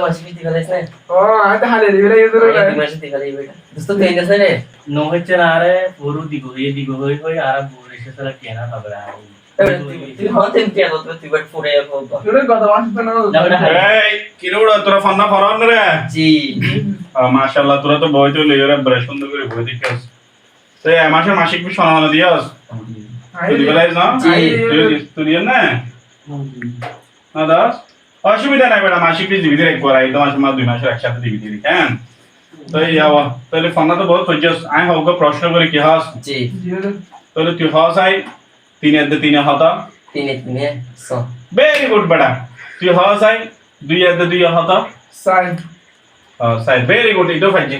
মাসে পিটি গেলে না ও আইতে হালে দিবিলে ইউজুর দুই মাসে পিটি গেলে বেটা দোস্ত তুই গেছ রে? নো হচ্ছে না আরে পুরো দিগো দিগো আর বুড়ে সে সারা কেনা হবে তুই হতেন কি আলো তুই বাট ফুরে যাব তুই কত মাস তো না না বেটা এই কিরুড়া তোরা তো বই তো সুন্দর করে বই দেখাস তো মাসের মাসিক কি শোনা দিয়াস তুই বলাই না। তুই তুই না না দাস? অসুবিধা নাই বেটা মাসিক দিবি দিরে একবার একদম মাসে মাস দুই মাসের একসাথে দিবি দিবি কেন তো আওয়া তাহলে ফান্না তো বহুত হইছস আই হোক প্রশ্ন করে কি হাস? জি। তাহলে তুই হাস আই তিন এর তিন হতা। তিনে তিনে সো। ভেরি গুড বেটা তুই হাস আই দুই এর দুই হতা। সাই। সাই ভেরি গুড ইদো ফাইজি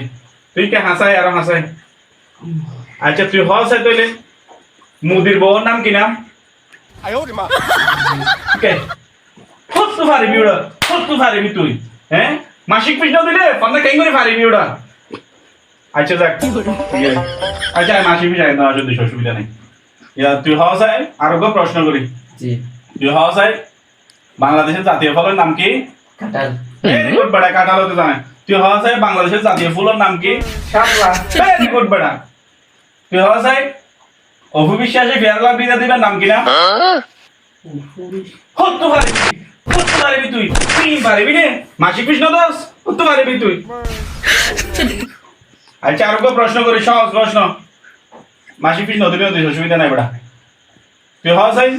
তুই কে হাসাই আর হাসাই আচ্ছা তুই হাসাই তাহলে। মুদির বউর নাম কি নাম? কে? কত পারিবি ওটা কত পারিবি তুই হ্যাঁ? মাসিক পিস না দিলে পান্না কেন করে পারিবি ওটা আচ্ছা যাক। ইয়ে, আচ্ছা আমি মাসিক পিস একদম আসলে অসুবিধা নেই। ইয়া তুই হাসাই আরও গো প্রশ্ন করি? জি। তুই হাসাই বাংলাদেশের জাতীয় ফলের নাম কি? ভেরি গুড বেটা কাটাল হতে জানে। তুই হাসাই বাংলাদেশের জাতীয় ফুলের নাম কি? শাপলা। ভেরি গুড বেটা তুই হাসাই অভিবিশ্বাসে ফেয়ারলাল বিদা দিবার নাম কি না? হতে পারবি তুই? তুই পারবি রে মাসিক কৃষ্ণ দাস হতে পারবি তুই? আচ্ছা আরও প্রশ্ন করি সহজ প্রশ্ন। মাসিক কৃষ্ণ দিলে দিস অসুবিধা নাই বেটা। তুই হাসাই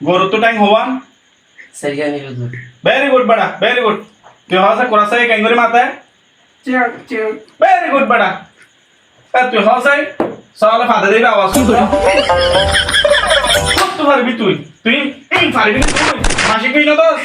গরু তো টাইম হুজুর ভেরি গুড বেটা ভেরি গুড তুই হাসাই কোরাসাই ক্যাঙ্গুরি মাথায় চেক চেক ভেরি গুড বেটা। তুই হাসাই সকালে ফাদা দিবি আওয়াজ করতে পারবি তুই? তুই পারবি না তুই মাসিক কৃষ্ণ দাস